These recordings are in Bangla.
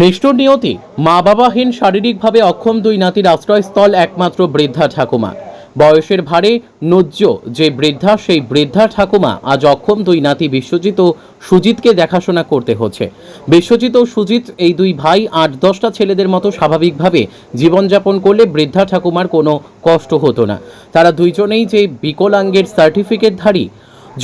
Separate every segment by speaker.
Speaker 1: নিষ্ঠুর নিয়তি মা বাবাহীন শারীরিকভাবে অক্ষম দুই নাতির আশ্রয়স্থল একমাত্র বৃদ্ধা ঠাকুমা। বয়সের ভারে নজ্য যে বৃদ্ধা, সেই বৃদ্ধা ঠাকুমা আজ অক্ষম দুই নাতি বিশ্বজিৎ ও সুজিতকে দেখাশোনা করতে হচ্ছে। বিশ্বজিৎ ও সুজিত এই দুই ভাই আট দশটা ছেলেদের মতো স্বাভাবিকভাবে জীবনযাপন করলে বৃদ্ধা ঠাকুমার কোনো কষ্ট হতো না। তারা দুইজনেই যে বিকলাঙ্গের সার্টিফিকেটধারী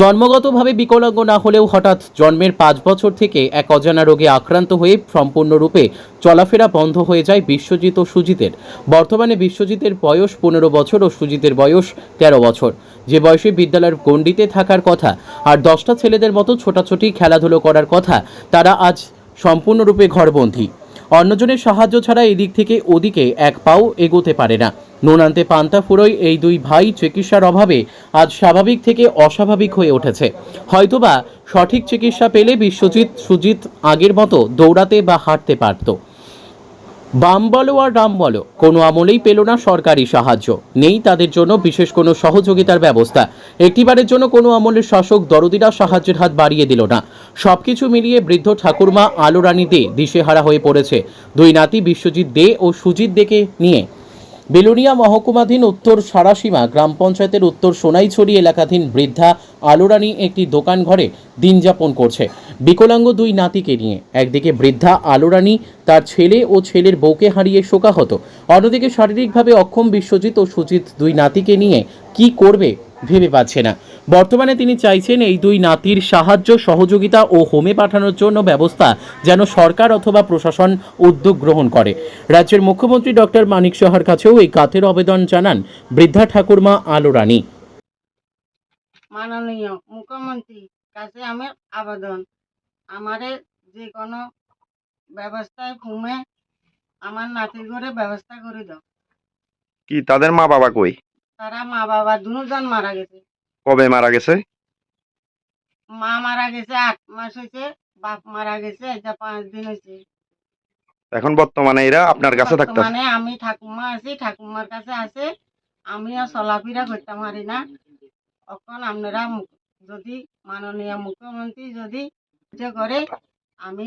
Speaker 1: জন্মগতভাবে বিকলাঙ্গ না হলেও হঠাৎ জন্মের পাঁচ বছর থেকে এক অজানা রোগে আক্রান্ত হয়ে সম্পূর্ণরূপে চলাফেরা বন্ধ হয়ে যায় বিশ্বজিৎ ও সুজিতের। বর্তমানে বিশ্বজিতের বয়স পনেরো বছর ও সুজিতের বয়স তেরো বছর। যে বয়সে বিদ্যালয়ের গণ্ডিতে থাকার কথা আর দশটা ছেলেদের মতো ছোটাছুটি, খেলাধুলো করার কথা, তারা আজ সম্পূর্ণরূপে ঘরবন্দী। অন্যজনের সাহায্য ছাড়া এদিক থেকে ওদিকে এক পাও এগোতে পারে না। নোনান্তে পান্তা ফুরোয় এই দুই ভাই চিকিৎসার অভাবে আজ স্বাভাবিক থেকে অস্বাভাবিক হয়ে উঠেছে। হয়তোবা সঠিক চিকিৎসা পেলে বিশ্বজিৎ সুজিত আগের মতো দৌড়াতে বা হাঁটতে পারত। বাম বলো আর রাম বলো, কোনো আমলেই পেল না সরকারি সাহায্য। নেই তাদের জন্য বিশেষ কোনো সহযোগিতার ব্যবস্থা। একটিবারের জন্য কোনো আমলের শাসক দরদিরা সাহায্যের হাত বাড়িয়ে দিল না। সবকিছু মিলিয়ে বৃদ্ধ ঠাকুরমা আলো রানী দে দিশেহারা হয়ে পড়েছে। দুই নাতি বিশ্বজিৎ দে ও সুজিত দেকে নিয়ে। বেলুনিয়া মহকুমাধীন উত্তর সারাসীমা গ্রাম পঞ্চায়েতের উত্তর সোনাইছড়ি এলাকাধীন বৃদ্ধা আলোরানী একটি দোকান ঘরে দিন যাপন করছে। বিকলাঙ্গ দুই নাতিকে নিয়ে একদিকে বৃদ্ধা আলোরানী, তার ছেলে ও ছেলের বউকে হারিয়ে শোকাহত। অন্যদিকে শারীরিকভাবে অক্ষম বিশ্বজিৎ ও সুজিত দুই নাতিকে নিয়ে কি করবে ভেবে পাচ্ছে না। বর্তমানে তিনি চাইছেন এই দুই নাতির সাহায্য, সহযোগিতা ও হোমে পাঠানোর জন্য ব্যবস্থা যেন সরকার অথবা প্রশাসন উদ্যোগ গ্রহণ করে। রাজ্যের মুখ্যমন্ত্রী ডক্টর মানিক সাহার কাছেও এই কাথের আবেদন জানান বৃদ্ধা ঠাকুরমা আলো রানী
Speaker 2: মাননীয় মুখ্যমন্ত্রী কাছে আমার আবেদন। আমারে যে কোনো ব্যবস্থায় ঘুমে আমার নাতির ঘরে ব্যবস্থা করে দাও।
Speaker 3: কি তাদের মা বাবা কই?
Speaker 2: তারা মা বাবা দুজন মারা গেছে।
Speaker 3: কবে মারা গেছে?
Speaker 2: মা মারা গেছে আট মাস হয়েছে বাপ মারা গেছে এটা পাঁচ দিন হয়েছে।
Speaker 3: এখন বর্তমানে এরা আপনার কাছে থাকতেছে?
Speaker 2: মানে আমি ঠাকুমা আছি ঠাকুমার কাছে আছে। আমিও চলাফেরা করতে পারি না। এখন আপনারা যদি মাননীয় মুখ্যমন্ত্রী যদি করে আমি